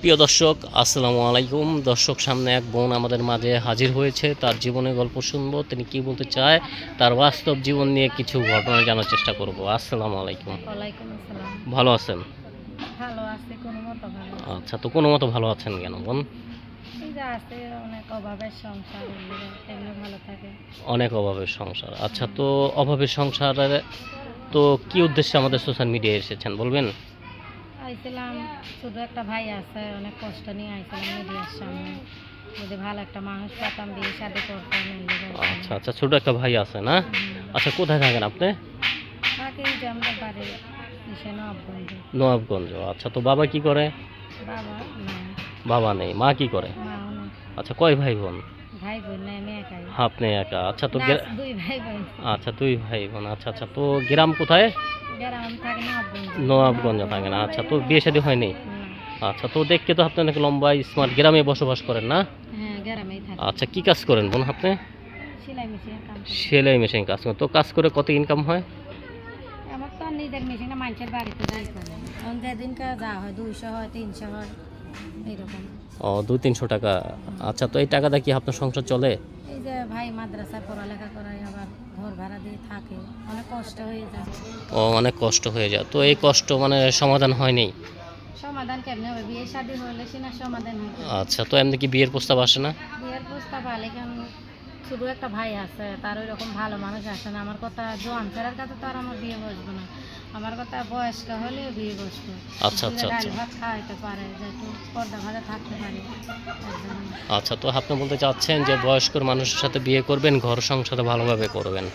প্রিয় দর্শক আসসালামু আলাইকুম। দর্শক সামনে এক বোন আমাদের মাঝে হাজির হয়েছে। তার জীবনের গল্প শুনব তিনি কি বলতে চায় তার বাস্তব জীবন নিয়ে কিছু ঘটনা জানার চেষ্টা করব। আসসালামু আলাইকুম। ওয়ালাইকুম আসসালাম। ভালো আছেন? ভালো আছে কোনো মতো ভালো আচ্ছা তো কোনো মতো ভালো আছেন কেন বোন? এই যে আছে অনেক অভাবের সংসার এগুলো এগুলো ভালো থাকে। অনেক অভাবের সংসার। আচ্ছা তো অভাবের সংসারে তো কি উদ্দেশ্যে আমাদের সোশ্যাল মিডিয়ায় এসেছেন বলবেন? আইছিলাম ছোট একটা ভাই আছে অনেক কষ্ট নিয়ে আইছিলাম মিডিয়ার সামনে। যদি ভালো একটা মানুষ পেতাম বিয়ে শাদি করতাম। আচ্ছা আচ্ছা ছোট একটা ভাই আছে না? আচ্ছা কোথায় থাকেন আপনি? থাকে এই যে আমাদের বাড়ি নবাবগঞ্জ। আচ্ছা তো বাবা কি করে? বাবা বাবা নেই মা কি করে? আচ্ছা কয় ভাই বোন? ভাই বোন না আমি একাই। আপনি একা। আচ্ছা তো দুই ভাই বোন আচ্ছা দুই ভাই বোন আচ্ছা আচ্ছা তো গ্রাম কোথায়? গ্রাম থাকে নবাবগঞ্জ। থাকে না। আচ্ছা তো বিয়ে শাদী হয়নি? আচ্ছা তো দেখতে তো আপনি অনেক লম্বা স্মার্ট গ্রামে বসবাস করেন না? হ্যাঁ গ্রামেই থাকে। আচ্ছা কি কাজ করেন বোন আপনি? সেলাই মেশিন কাজ করেন। তো কাজ করে কত ইনকাম হয়? আমার তো নিজের মেশিন মানুষের বাড়িতে যাই করে। যেদিনকে যা হয় দুইশো হয় তিনশো হয় এরকম ও দুই তিনশো টাকা। আচ্ছা তো এই টাকাটা কি আপনার সংসার চলে? এই যে ভাই মাদ্রাসায় পড়ালেখা করায় আবার ঘর ভাড়া দিয়ে থাকে। অনেক কষ্ট হয়ে যায়। ও অনেক কষ্ট হয়ে যায়। তো এই কষ্ট মানে সমাধান হয়নি? সমাধান কেমনে হবে? বিয়ে শাদি হলে সিনা সমাধান হবে আচ্ছা তো এমনি কি বিয়ের প্রস্তাব আসে না? বিয়ের প্রস্তাব আলে কেন? শুধু একটা ভাই আছে তার ওই রকম ভালো মানুষ আসে না। আমার কথা জোয়ান ফেরার কাছে তো আর আমার বিয়ে বসবো না। আমার কথা বয়স্ক হলে বিয়ে বসবো। আচ্ছা, আচ্ছা, ডাল আচ্ছা। ভাত খাওয়াইতে পারে একটু পর্দা ভাজা থাকতে পারে। আচ্ছা তো আপনি বলতে চাচ্ছেন যে বয়স্কর মানুষের সাথে বিয়ে করবেন ঘর সংসারে ভালোভাবে করবেন।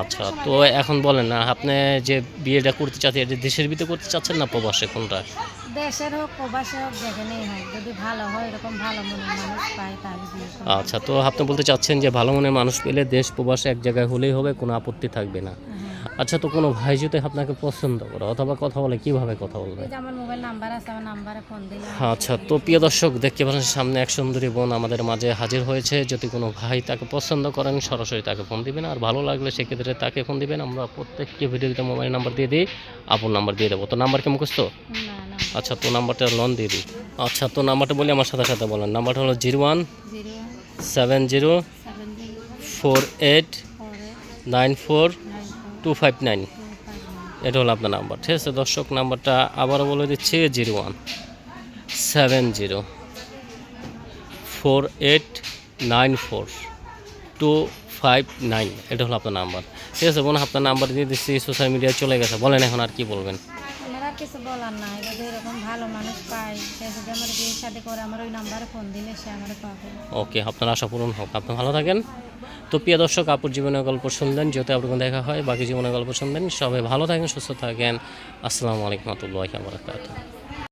আচ্ছা তো এখন বলেন না আপনি যে বিয়েটা করতে চাচ্ছেন এটা দেশের ভিতরে করতে চাচ্ছেন না প্রবাসে কোনটা? দেশের হোক প্রবাসে হোক যেখানেই হোক যদি ভালো হয় এরকম ভালো মনের মানুষ পায় তাহলে আচ্ছা তো আপনি বলতে চাচ্ছেন যে ভালো মনের মানুষ পেলে দেশ প্রবাসে এক জায়গায় হলেই হবে কোনো আপত্তি থাকবে না। হ্যাঁ। আচ্ছা তো কোনো ভাই যদি আপনাকে পছন্দ করে অথবা কথা বলে কীভাবে কথা বলবে? আমার মোবাইল নাম্বার আছে আমার নাম্বারে ফোন দিলে আচ্ছা তো প্রিয় দর্শক দেখতে পাচ্ছেন সামনে এক সুন্দরী বোন আমাদের মাঝে হাজির হয়েছে। যদি কোনো ভাই তাকে পছন্দ করেন সরাসরি তাকে ফোন দিবেন আর ভালো লাগলে সেক্ষেত্রে তাকে ফোন দিবেন। আমরা প্রত্যেকটি ভিডিওতে মোবাইল নাম্বার দিয়ে দিই আপন নাম্বার দিয়ে দেবো। তো নাম্বার কি মুখস্থ? না না। আচ্ছা তো নাম্বারটা লোন দিয়ে দিই। আচ্ছা তো নাম্বারটা বলি আমার সাথে সাথে বলেন। নাম্বারটা হলো zero one seven zero four eight nine four two five nine এটা হলো আপনার নাম্বার। ঠিক আছে, দর্শক, নাম্বারটা আবারও বলে দিচ্ছি zero one seven zero four eight nine four two five nine এটা হলো আপনার নাম্বার। ঠিক আছে, বোন, আপনার নাম্বার দিয়ে দিচ্ছি সোশ্যাল মিডিয়ায় চলে গেছে। বলেন এখন আর কি বলবেন। কিছু বলার নাই, যদি এরকম ভালো মানুষ পাই, সে যদি আমার বিয়ে শাদি করে, আমার ওই নাম্বারে ফোন দিলে সে আমার পাবে। ওকে আপনার আশা পূরণ হোক। আপনি ভালো থাকেন। তো প্রিয় দর্শক, আপুর জীবনের গল্প শুনলেন, যেহেতু আপনার দেখা হয়, বাকি জীবনের গল্প শুনলেন সবাই ভালো থাকেন, সুস্থ থাকেন। আসসালামু আলাইকুম রহমতুল্লাহ বরকাত